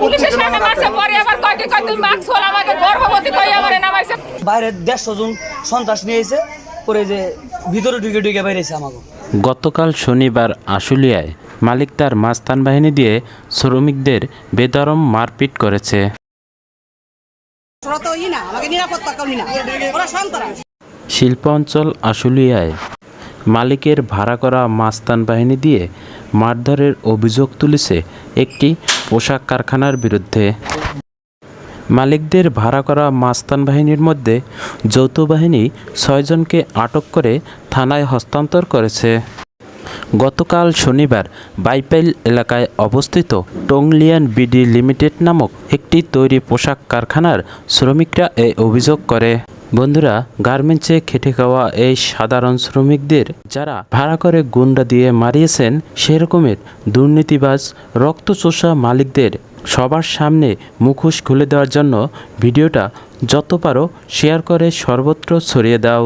পুলিশের সামনে মারছে পরে আবার কয় কি কয় তুই মাস্ক খোল আমাকে গর্ভবতী কই আমারে নামাইছে। বাইরে দেড়শো জন সন্ত্রাস নিয়ে পরে যে ভিতরে ঢুকে ঢুকে বাইরেছে আমাকে। গতকাল শনিবার আশুলিয়ায় মালিক তার মাস্তান বাহিনী দিয়ে শ্রমিকদের বেদরম মারপিট করেছে। শিল্প অঞ্চল আশুলিয়ায় মালিকের ভাড়া করা মাস্তান বাহিনী দিয়ে মারধরের অভিযোগ তুলেছে একটি পোশাক কারখানার বিরুদ্ধে। মালিকদের ভাড়া করা মাস্তান বাহিনীর মধ্যে যৌথ বাহিনী ছয়জনকে আটক করে থানায় হস্তান্তর করেছে। গতকাল শনিবার বাইপাইল এলাকায় অবস্থিত টংলিয়ান বিডি লিমিটেড নামক একটি তৈরি পোশাক কারখানার শ্রমিকরা এ অভিযোগ করে। বন্ধুরা, গার্মেন্টসে খেটে খাওয়া এই সাধারণ শ্রমিকদের যারা ভাড়া করে গুন্ডা দিয়ে মারিয়েছেন, সেরকমের দুর্নীতিবাজ, রক্তচোষা মালিকদের সবার সামনে মুখোশ খুলে দেওয়ার জন্য ভিডিওটা যত পারো শেয়ার করে সর্বত্র ছড়িয়ে দাও।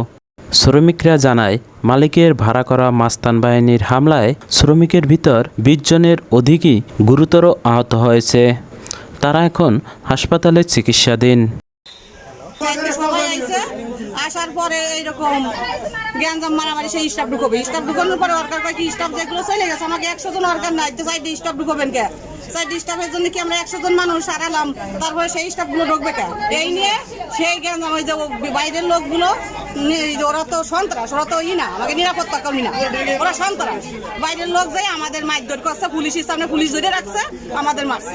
শ্রমিকরা জানায়, মালিকের ভাড়া করা মাস্তান বাহিনীর হামলায় শ্রমিকের ভিতর বিশ জনের অধিকই গুরুতর আহত হয়েছে। তারা এখন হাসপাতালে চিকিৎসাধীন। আসার পরে এইরকম গ্যাঞ্জাম মারামারি সেই স্টাফ ঢুকবে। স্টাফ ঢুকানোর পরে ওয়ার্কার কয়, কি স্টাফ যেগুলো চলে গেছে, আমাকে একশো জন ওয়ার্কার নাই, তো চারটে স্টাফ ঢুকবেন কে? চারটে স্টাফের জন্য কি আমরা একশো জন মানুষ সারালাম তারপরে সেই স্টাফগুলো ঢুকবে কে? এই নিয়ে সেই গ্যাঞ্জাম ওই যে বাইরের লোকগুলো ওরা তো সন্ত্রাস ওরা তো ই না আমাকে নিরাপত্তা কর্মী না। ওরা সন্ত্রাস। বাইরের লোক যাই আমাদের মারধর করছে পুলিশের সামনে পুলিশ ধরে রাখছে আমাদের মারছে।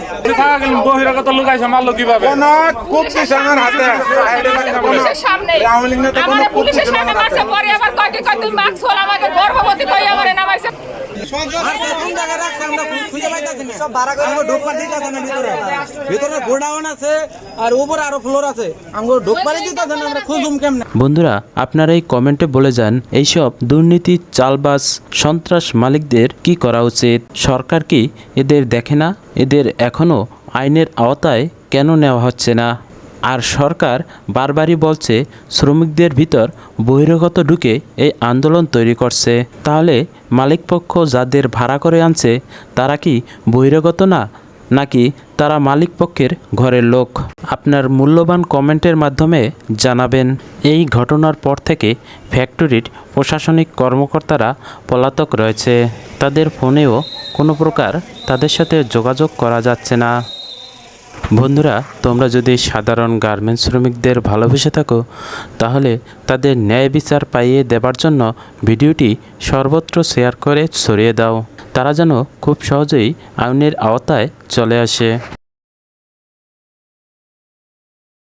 বহিরাগত লোক আইসা মারলো কীভাবে? কোনো হাতে? কোনো- সামনে কোনো পুলিশের সামনে। মারছে পরে আবার কয় কয় তুই মাস্ক আমাকে গর্ভবতী কই আমারে নামাইছে। বন্ধুরা, আপনারা এই কমেন্টে বলে যান, এইসব দুর্নীতি চালবাস সন্ত্রাস মালিকদের কি করা উচিত? সরকার কি এদের দেখে না? এদের এখনও আইনের আওতায় কেন নেওয়া হচ্ছে না? আর সরকার বারবারই বলছে, শ্রমিকদের ভিতর বহিরাগত ঢুকে এই আন্দোলন তৈরি করছে। তাহলে মালিকপক্ষ যাদের ভাড়া করে আনছে, তারা কি বহিরাগত না? নাকি তারা মালিক পক্ষের ঘরের লোক? আপনার মূল্যবান কমেন্টের মাধ্যমে জানাবেন। এই ঘটনার পর থেকে ফ্যাক্টরির প্রশাসনিক কর্মকর্তারা পলাতক রয়েছে। তাদের ফোনেও কোনো প্রকার তাদের সাথে যোগাযোগ করা যাচ্ছে না। বন্ধুরা, তোমরা যদি সাধারণ গার্মেন্টস শ্রমিকদের ভালোবেসে থাকো, তাহলে তাদের ন্যায় বিচার পাইয়ে দেবার জন্য ভিডিওটি সর্বত্র শেয়ার করে ছড়িয়ে দাও। তারা যেন খুব সহজেই আইনের আওতায় চলে আসে।